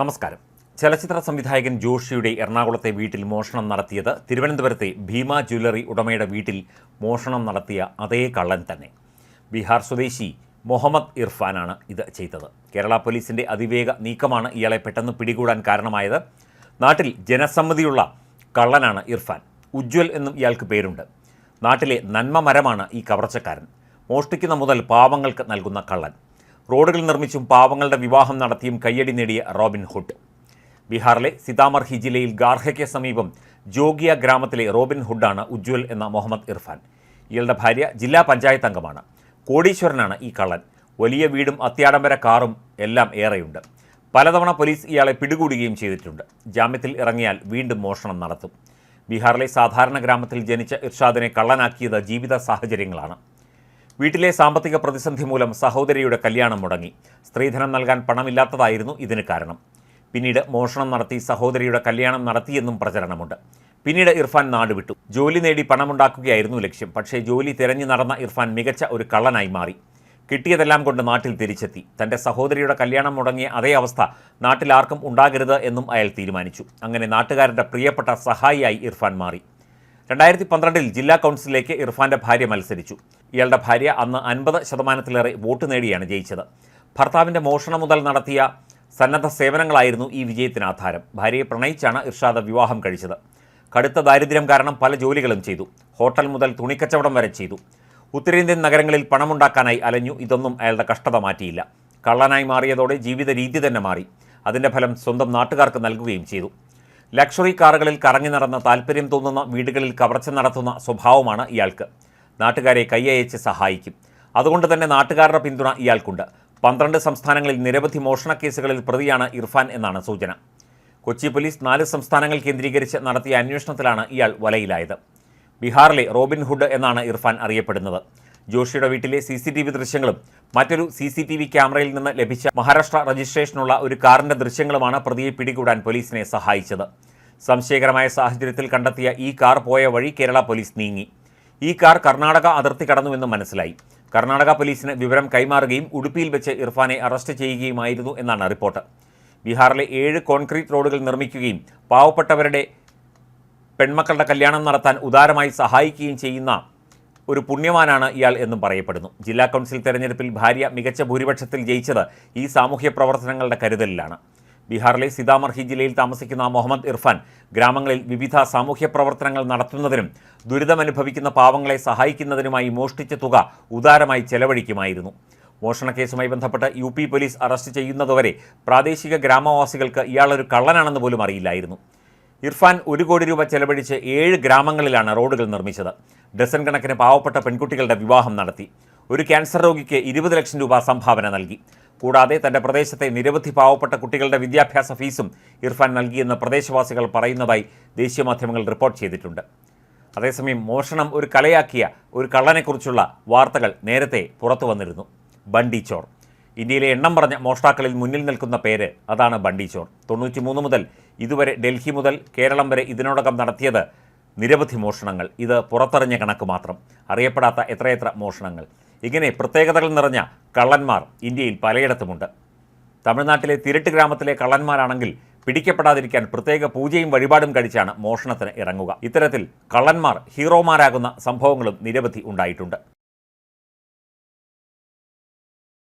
നമസ്കാരം. ചലച്ചിത്ര സംവിധായകൻ ജോഷിയുടെ എറണാകുളത്തെ വീട്ടിൽ മോഷണം നടത്തിയത് തിരുവനന്തപുരത്തെ ഭീമ ജ്വല്ലറി ഉടമയുടെ വീട്ടിൽ മോഷണം നടത്തിയ അതേ കള്ളൻ തന്നെ. ബീഹാർ സ്വദേശി മുഹമ്മദ് ഇർഫാനാണ് ഇത് ചെയ്തത്. കേരള പോലീസിന്റെ അതിവേഗ നീക്കമാണ് ഇയാളെ പെട്ടെന്ന് പിടികൂടാൻ കാരണമായത്. നാട്ടിൽ ജനസമ്മതിയുള്ള കള്ളനാണ് ഇർഫാൻ. ഉജ്ജ്വൽ എന്നും ഇയാൾക്ക് പേരുണ്ട്. നാട്ടിലെ നന്മ മരമാണ് ഈ കവർച്ചക്കാരൻ. മോഷ്ടിക്കുന്ന മുതൽ പാവങ്ങൾക്ക് നൽകുന്ന കള്ളൻ. റോഡുകൾ നിർമ്മിച്ചും പാവങ്ങളുടെ വിവാഹം നടത്തിയും കയ്യടി നേടിയ റോബിൻഹുഡ് ബീഹാറിലെ സിതാമർഹി ജില്ലയിൽ ഗാർഹയ്ക്ക് സമീപം ജോഗിയ ഗ്രാമത്തിലെ റോബിൻ ഹുഡാണ് ഉജ്ജ്വൽ എന്ന മുഹമ്മദ് ഇർഫാൻ. ഇയാളുടെ ഭാര്യ ജില്ലാ പഞ്ചായത്ത് അംഗമാണ്. കോടീശ്വരനാണ് ഈ കള്ളൻ. വലിയ വീടും അത്യാഡംബര കാറും എല്ലാം ഏറെയുണ്ട്. പലതവണ പോലീസ് ഇയാളെ പിടികൂടുകയും ചെയ്തിട്ടുണ്ട്. ജാമ്യത്തിൽ ഇറങ്ങിയാൽ വീണ്ടും മോഷണം നടത്തും. ബീഹാറിലെ സാധാരണ ഗ്രാമത്തിൽ ജനിച്ച ഇർഷാദിനെ കള്ളനാക്കിയത് ജീവിത സാഹചര്യങ്ങളാണ്. വീട്ടിലെ സാമ്പത്തിക പ്രതിസന്ധി മൂലം സഹോദരിയുടെ കല്യാണം മുടങ്ങി. സ്ത്രീധനം നൽകാൻ പണമില്ലാത്തതായിരുന്നു ഇതിന് കാരണം. പിന്നീട് മോഷണം നടത്തി സഹോദരിയുടെ കല്യാണം നടത്തിയെന്നും പ്രചരണമുണ്ട്. പിന്നീട് ഇർഫാൻ നാടുവിട്ടു. ജോലി നേടി പണമുണ്ടാക്കുകയായിരുന്നു ലക്ഷ്യം. പക്ഷേ ജോലി തിരഞ്ഞു നടന്ന ഇർഫാൻ മികച്ച ഒരു കള്ളനായി മാറി. കിട്ടിയതെല്ലാം കൊണ്ട് നാട്ടിൽ തിരിച്ചെത്തി. തന്റെ സഹോദരിയുടെ കല്യാണം മുടങ്ങിയ അതേ അവസ്ഥ നാട്ടിലാർക്കും ഉണ്ടാകരുത് എന്നും അയാൾ തീരുമാനിച്ചു. അങ്ങനെ നാട്ടുകാരുടെ പ്രിയപ്പെട്ട സഹായിയായി ഇർഫാൻ മാറി. രണ്ടായിരത്തി പന്ത്രണ്ടിൽ ജില്ലാ കൗൺസിലിലേക്ക് ഇർഫാന്റെ ഭാര്യ മത്സരിച്ചു. ഇയാളുടെ ഭാര്യ അന്ന് അൻപത് ശതമാനത്തിലേറെ വോട്ട് നേടിയാണ് ജയിച്ചത്. ഭർത്താവിന്റെ മോഷണം മുതൽ നടത്തിയ സന്നദ്ധ സേവനങ്ങളായിരുന്നു ഈ വിജയത്തിന് ആധാരം. ഭാര്യയെ പ്രണയിച്ചാണ് ഇർഷാദ് വിവാഹം കഴിച്ചത്. കടുത്ത ദാരിദ്ര്യം കാരണം പല ജോലികളും ചെയ്തു. ഹോട്ടൽ മുതൽ തുണിക്കച്ചവടം വരെ ചെയ്തു. ഉത്തരേന്ത്യൻ നഗരങ്ങളിൽ പണമുണ്ടാക്കാനായി അലഞ്ഞു. ഇതൊന്നും അയാളുടെ കഷ്ടത മാറ്റിയില്ല. കള്ളനായി മാറിയതോടെ ജീവിത രീതി തന്നെ മാറി. അതിന്റെ ഫലം സ്വന്തം നാട്ടുകാർക്ക് നൽകുകയും ചെയ്തു. ലക്ഷറി കാറുകളിൽ കറങ്ങി നടന്ന താല്പര്യം തോന്നുന്ന വീടുകളിൽ കവർച്ച നടത്തുന്ന സ്വഭാവമാണ് ഇയാൾക്ക്. നാട്ടുകാരെ കൈയയച്ച് സഹായിക്കും. അതുകൊണ്ട് തന്നെ നാട്ടുകാരുടെ പിന്തുണ ഇയാൾക്കുണ്ട്. പന്ത്രണ്ട് സംസ്ഥാനങ്ങളിൽ നിരവധി മോഷണ കേസുകളിൽ പ്രതിയാണ് ഇർഫാൻ എന്നാണ് സൂചന. കൊച്ചി പോലീസ് നാല് സംസ്ഥാനങ്ങൾ കേന്ദ്രീകരിച്ച് നടത്തിയ അന്വേഷണത്തിലാണ് ഇയാൾ വലയിലായത്. ബീഹാറിലെ റോബിൻഹുഡ് എന്നാണ് ഇർഫാൻ അറിയപ്പെടുന്നത്. ജോഷിയുടെ വീട്ടിലെ സി ദൃശ്യങ്ങളും മറ്റൊരു സി സി ടി വി ക്യാമറയിൽ നിന്ന് ലഭിച്ച മഹാരാഷ്ട്ര രജിസ്ട്രേഷനുള്ള ഒരു കാറിന്റെ ദൃശ്യങ്ങളുമാണ് പ്രതിയെ പിടികൂടാൻ പോലീസിനെ സഹായിച്ചത്. സംശയകരമായ സാഹചര്യത്തിൽ കണ്ടെത്തിയ ഈ കാർ പോയ വഴി കേരള പോലീസ് നീങ്ങി. ഈ കാർ കർണാടക അതിർത്തി കടന്നുവെന്ന് മനസ്സിലായി. കർണാടക പോലീസിന് വിവരം കൈമാറുകയും ഉടുപ്പിയിൽ വെച്ച് ഇർഫാനെ അറസ്റ്റ് ചെയ്യുകയുമായിരുന്നു എന്നാണ് റിപ്പോർട്ട്. ബീഹാറിലെ ഏഴ് കോൺക്രീറ്റ് റോഡുകൾ നിർമ്മിക്കുകയും പാവപ്പെട്ടവരുടെ പെൺമക്കളുടെ കല്യാണം നടത്താൻ ഉദാരമായി സഹായിക്കുകയും ചെയ്യുന്ന ഒരു പുണ്യവാനാണ് ഇയാൾ എന്നും പറയപ്പെടുന്നു. ജില്ലാ കൗൺസിൽ തെരഞ്ഞെടുപ്പിൽ ഭാര്യ മികച്ച ഭൂരിപക്ഷത്തിൽ ജയിച്ചത് ഈ സാമൂഹ്യ പ്രവർത്തനങ്ങളുടെ കരുതലിലാണ്. ബീഹാറിലെ സീതാമർഹി ജില്ലയിൽ താമസിക്കുന്ന മുഹമ്മദ് ഇർഫാൻ ഗ്രാമങ്ങളിൽ വിവിധ സാമൂഹ്യ പ്രവർത്തനങ്ങൾ നടത്തുന്നതിനും ദുരിതമനുഭവിക്കുന്ന പാവങ്ങളെ സഹായിക്കുന്നതിനുമായി മോഷ്ടിച്ച തുക ഉദാരമായി ചെലവഴിക്കുമായിരുന്നു. മോഷണക്കേസുമായി ബന്ധപ്പെട്ട് യു പി പോലീസ് അറസ്റ്റ് ചെയ്യുന്നതുവരെ പ്രാദേശിക ഗ്രാമവാസികൾക്ക് ഇയാളൊരു കള്ളനാണെന്ന് പോലും അറിയില്ലായിരുന്നു. ഇർഫാൻ ഒരു കോടി രൂപ ചെലവഴിച്ച് ഏഴ് ഗ്രാമങ്ങളിലാണ് റോഡുകൾ നിർമ്മിച്ചത്. ഡസൻ കണക്കിന് പാവപ്പെട്ട പെൺകുട്ടികളുടെ വിവാഹം നടത്തി. ഒരു ക്യാൻസർ രോഗിക്ക് ഇരുപത് ലക്ഷം രൂപ സംഭാവന നൽകി. കൂടാതെ തന്റെ പ്രദേശത്തെ നിരവധി പാവപ്പെട്ട കുട്ടികളുടെ വിദ്യാഭ്യാസ ഫീസും ഇർഫാൻ നൽകിയെന്ന് പ്രദേശവാസികൾ പറയുന്നതായി ദേശീയ മാധ്യമങ്ങൾ റിപ്പോർട്ട് ചെയ്തിട്ടുണ്ട്. അതേസമയം മോഷണം ഒരു കലയാക്കിയ ഒരു കള്ളനെക്കുറിച്ചുള്ള വാർത്തകൾ നേരത്തെ പുറത്തു വന്നിരുന്നു. ബണ്ടി ചോർ. ഇന്ത്യയിലെ എണ്ണം പറഞ്ഞ മോഷ്ടാക്കളിൽ മുന്നിൽ നിൽക്കുന്ന പേര് അതാണ് ബണ്ടി ചോർ. തൊണ്ണൂറ്റി മുതൽ ഇതുവരെ ഡൽഹി മുതൽ കേരളം വരെ ഇതിനോടകം നടത്തിയത് നിരവധി മോഷണങ്ങൾ. ഇത് പുറത്തറിഞ്ഞ കണക്ക് മാത്രം. അറിയപ്പെടാത്ത എത്രയെത്ര മോഷണങ്ങൾ. ഇങ്ങനെ പ്രത്യേകതകൾ നിറഞ്ഞ കള്ളന്മാർ ഇന്ത്യയിൽ പലയിടത്തുമുണ്ട്. തമിഴ്നാട്ടിലെ തിരട്ട് ഗ്രാമത്തിലെ കള്ളന്മാരാണെങ്കിൽ പിടിക്കപ്പെടാതിരിക്കാൻ പ്രത്യേക പൂജയും വഴിപാടും കഴിച്ചാണ് മോഷണത്തിന് ഇറങ്ങുക. ഇത്തരത്തിൽ കള്ളന്മാർ ഹീറോമാരാകുന്ന സംഭവങ്ങളും നിരവധി ഉണ്ടായിട്ടുണ്ട്.